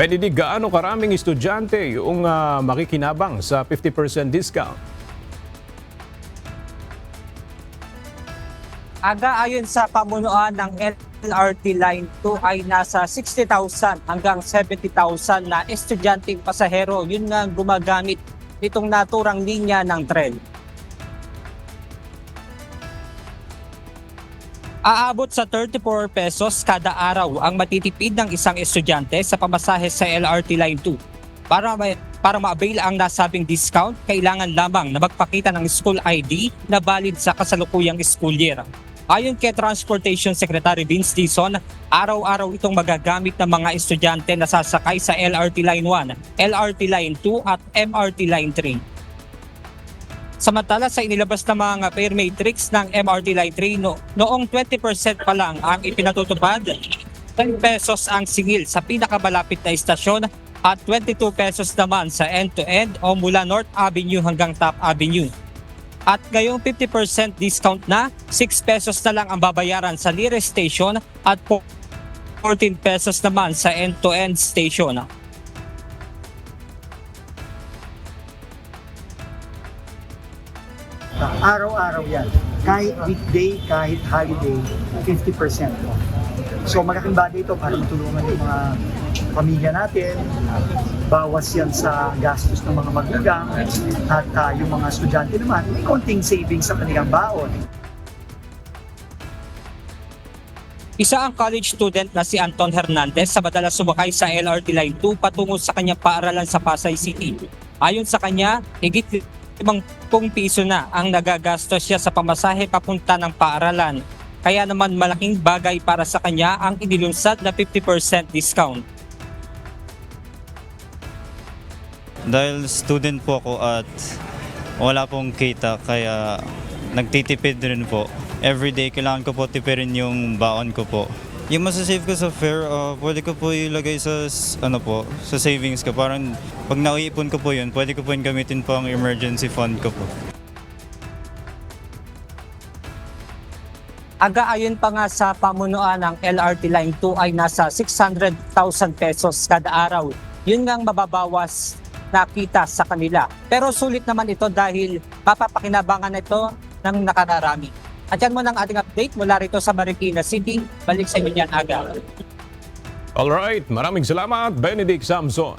Benedict, gaano karaming estudyante yung ah, makikinabang sa 50% discount? Aga ayon sa pamunuan ng LRT Line 2 ay nasa 60,000 hanggang 70,000 na estudyanteng pasahero yun nga gumagamit nitong naturang linya ng tren. Aabot sa 34 pesos kada araw ang matitipid ng isang estudyante sa pamasahe sa LRT Line 2. Para ma- para ma-avail ang nasabing discount, kailangan lamang na magpakita ng school ID na valid sa kasalukuyang school year. Ayon kay Transportation Secretary Vince Dizon, araw-araw itong magagamit ng mga estudyante na sasakay sa LRT Line 1, LRT Line 2 at MRT Line 3. Samantala sa inilabas na mga fare matrix ng MRT Line 3 no, noong 20% pa lang ang ipinatutupad, 10 pesos ang singil sa pinakamalapit na istasyon at 22 pesos naman sa end-to-end o mula North Avenue hanggang Top Avenue. At ngayong 50% discount na, 6 pesos na lang ang babayaran sa nearest station at po- 14 pesos naman sa end-to-end station. Araw-araw yan. Kahit weekday, kahit holiday, 50% off. So malaking bagay ito para matulungan yung mga pamilya natin. Bawas yan sa gastos ng mga magulang at ah, yung mga estudyante naman, may konting savings sa kanilang baon. Isa ang college student na si Anton Hernandez sa madalas sumakay sa LRT Line 2 patungo sa kanyang paaralan sa Pasay City. Ayon sa kanya, higit 50 piso na ang nagagastos siya sa pamasahe papunta ng paaralan. Kaya naman malaking bagay para sa kanya ang inilunsad na 50% discount. Dahil student po ako at wala pong kita kaya nagtitipid rin po. Everyday kailangan ko po tipirin yung baon ko po. Yung masasave ko sa fare, ah, pwede ko po ilagay sa ano po, sa savings ko. Parang pag nauipon ko po yun, pwede ko po yun gamitin po ang emergency fund ko po. Aga ayon pa nga sa pamunuan ng LRT Line 2 ay nasa 600,000 pesos kada araw. Yun nga ang mababawas na kita sa kanila. Pero sulit naman ito dahil papapakinabangan ito ng nakararami. At yan muna ang ating update mula rito sa Marikina City. Balik sa inyo niyan aga. Alright, maraming salamat Benedict Samson.